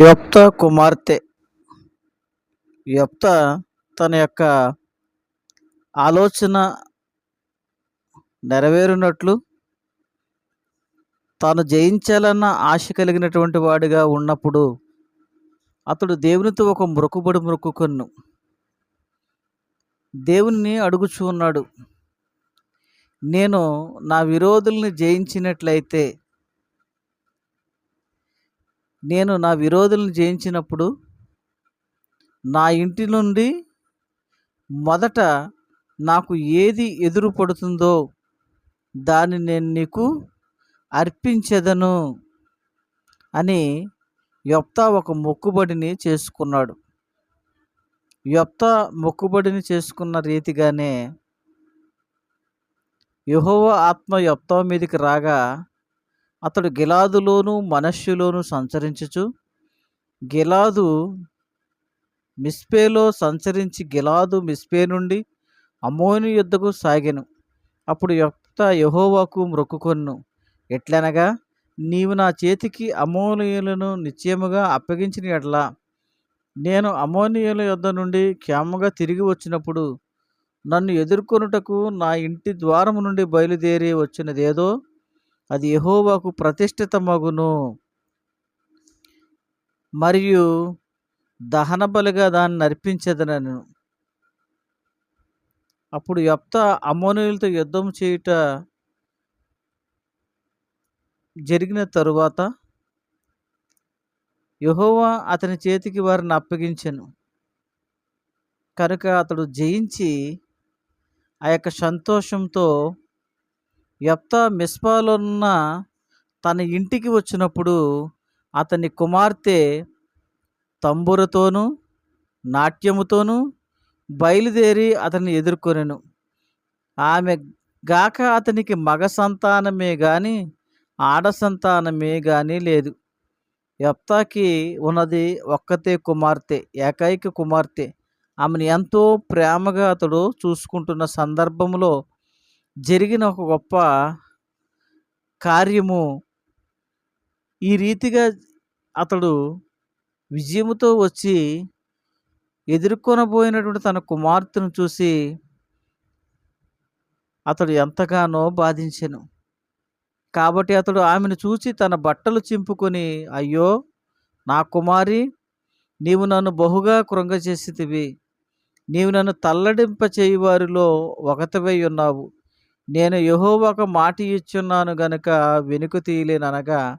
యొప్త కుమార్తె. యొప్త తన యొక్క ఆలోచన నెరవేరినట్లు తాను జయించాలన్న ఆశ కలిగినటువంటి వాడిగా ఉన్నప్పుడు అతడు దేవునితో ఒక మొక్కుబడి మృక్కుకొన్ను. దేవుని అడుగుచూ ఉన్నాడు నేను నా విరోధుల్ని జయించినట్లయితే నేను నా విరోధులను జయించినప్పుడు నా ఇంటి నుండి మొదట నాకు ఏది ఎదురు పడుతుందో దాన్ని నేను నీకు అర్పించదను అని యొప్తా ఒక మొక్కుబడిని చేసుకున్నాడు. యొప్తా మొక్కుబడిని చేసుకున్న రీతిగానే యహోవ ఆత్మ యొప్తా మీదకి రాగా అతడు గిలాదులోను మనష్యులోను సంచరించుచు గిలాదు మిస్పేలో సంచరించి గిలాదు మిస్పే నుండి అమోని యుద్ధకు సాగెను. అప్పుడు యొక్త యహోవాకు మ్రొక్కుకొన్ను ఎట్లనగా నీవు నా చేతికి అమోనియులను నిశ్చయముగా అప్పగించిన ఎట్లా నేను అమోనియుల యుద్ధ నుండి క్షేమగా తిరిగి వచ్చినప్పుడు నన్ను ఎదుర్కొనుటకు నా ఇంటి ద్వారము నుండి బయలుదేరి వచ్చినదేదో అది యహోవాకు ప్రతిష్ఠితమగును. మరియు దహన బలిగా దాన్ని అర్పించదనను అప్పుడు యొప్త అమోనులతో యుద్ధం చేయుట జరిగిన తరువాత యహోవా అతని చేతికి వారిని అప్పగించను. కనుక అతడు జయించి ఆ యొక్క సంతోషంతో యప్తా మిస్పాలో ఉన్న తన ఇంటికి వచ్చినప్పుడు అతని కుమార్తె తంబురతోనూ నాట్యముతోనూ బయలుదేరి అతన్ని ఎదుర్కొనెను. ఆమె గాక అతనికి మగ సంతానమే గాని ఆడ సంతానమే గాని లేదు. యప్తాకి ఉన్నది ఒక్కతే కుమార్తె ఏకైక కుమార్తె. ఆమెను ఎంతో ప్రేమగా అతడు చూసుకుంటున్న సందర్భంలో జరిగిన ఒక గొప్ప కార్యము. ఈ రీతిగా అతడు విజయముతో వచ్చి ఎదుర్కొనబోయినటువంటి తన కుమార్తెను చూసి అతడు ఎంతగానో బాధించెను. కాబట్టి అతడు ఆమెను చూసి తన బట్టలు చింపుకొని అయ్యో నా కుమారి నీవు నన్ను బహుగా కృంగచేసితివి నీవు నన్ను తల్లడింప చేయువారిలో ఒకతవై ఉన్నావు. నేను యెహోవాకు మాట ఇచ్చున్నాను గనుక వెనుక తీయలేననగా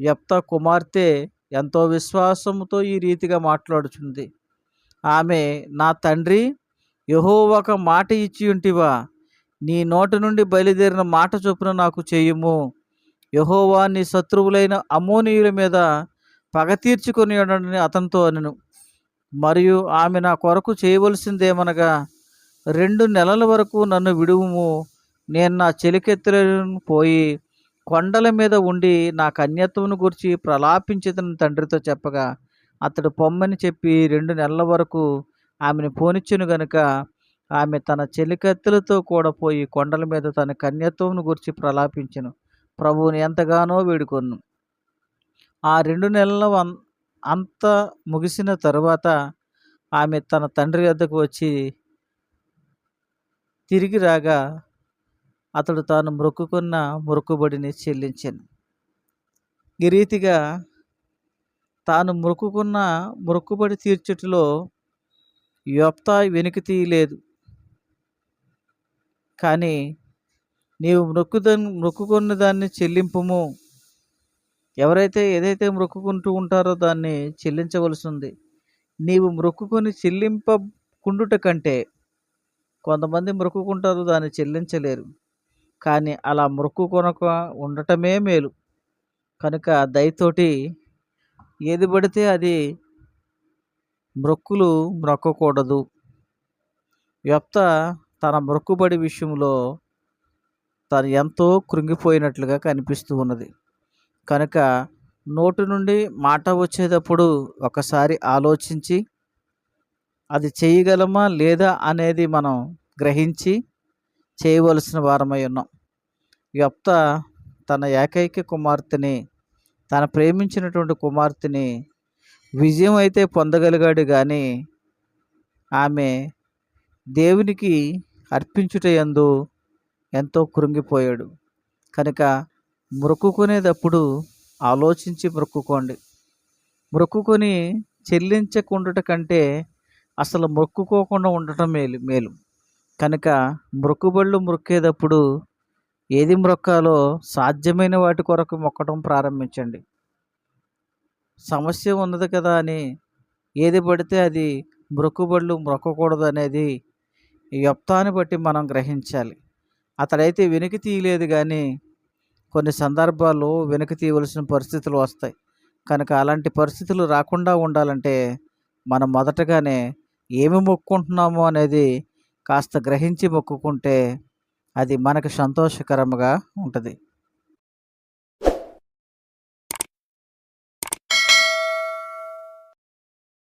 ఎప్త కుమార్తె ఎంతో విశ్వాసంతో ఈ రీతిగా మాట్లాడుచుంది. ఆమె నా తండ్రి యెహోవాకు మాట ఇచ్చి ఉంటివా? నీ నోటి నుండి బయలుదేరిన మాట చొప్పున నాకు చేయుము. యహోవా నీ శత్రువులైన అమోనీయుల మీద పగ తీర్చుకొని ఉండని అతనితో అనను. మరియు ఆమె నా కొరకు చేయవలసిందేమనగా రెండు నెలల వరకు నన్ను విడువుము. నేను నా చెలికెత్తులను పోయి కొండల మీద ఉండి నా కన్యత్వమును గురించి ప్రలాపించేతను తండ్రితో చెప్పగా అతడు పొమ్మని చెప్పి రెండు నెలల వరకు ఆమెను పోనిచ్చును గనుక ఆమె తన చెలికత్తెలతో కూడా పోయి కొండల మీద తన కన్యత్వమును గురించి ప్రలాపించను. ప్రభువుని ఎంతగానో వేడుకొను. ఆ రెండు నెలల అంత ముగిసిన తరువాత ఆమె తన తండ్రి వద్దకు వచ్చి తిరిగి రాగా అతడు తాను మొక్కుకున్న మొక్కుబడిని చెల్లించాను. ఈ రీతిగా తాను మొక్కుకున్న మొక్కుబడి తీర్చుటలో యోప్తా వెనుక తీయలేదు. కానీ నీవు మొక్కుద మొక్కుకున్న దాన్ని చెల్లింపుము. ఎవరైతే ఏదైతే మొక్కుకుంటూ ఉంటారో దాన్ని చెల్లించవలసింది నీవు మొక్కుకొని చెల్లింపకుండుట కంటే కొంతమంది మొక్కుకుంటారు దాన్ని చెల్లించలేరు. కానీ అలా మొక్కుకొనక ఉండటమే మేలు. కనుక దయతోటి ఏది పడితే అది మొక్కులు మొక్కకూడదు యొప్త తన మొక్కుబడి విషయంలో తను ఎంతో కృంగిపోయినట్లుగా కనిపిస్తూ ఉన్నది. కనుక నోటి నుండి మాట వచ్చేటప్పుడు ఒకసారి ఆలోచించి అది చేయగలమా లేదా అనేది మనం గ్రహించి చేయవలసిన వారమై ఉన్నాం. యప్త తన ఏకైక కుమార్తెని తన ప్రేమించినటువంటి కుమార్తెని విజయం అయితే పొందగలిగాడు కానీ ఆమె దేవునికి అర్పించుటయందు ఎంతో కృంగిపోయాడు. కనుక మొక్కుకునేటప్పుడు ఆలోచించి మొక్కుకోండి. మొక్కుకొని చెల్లించకుండుట కంటే అసలు మొక్కుకోకుండా ఉండటం మేలు మేలు. కనుక మొక్కుబళ్ళు మొక్కేటప్పుడు ఏది మొక్కాలో సాధ్యమైన వాటి కొరకు మొక్కడం ప్రారంభించండి. సమస్య ఉన్నది కదా అని ఏది పడితే అది మొక్కుబళ్ళు మొక్కకూడదు అనేది యొప్తాన్ని బట్టి మనం గ్రహించాలి. అతడైతే వెనక్కి తీయలేదు కానీ కొన్ని సందర్భాల్లో వెనక్కి తీయవలసిన పరిస్థితులు వస్తాయి. కనుక అలాంటి పరిస్థితులు రాకుండా ఉండాలంటే మనం మొదటగానే ఏమి మొక్కుంటున్నామో అనేది కాస్త గ్రహించి మొక్కుకుంటే అది మనకు సంతోషకరంగా ఉంటుంది.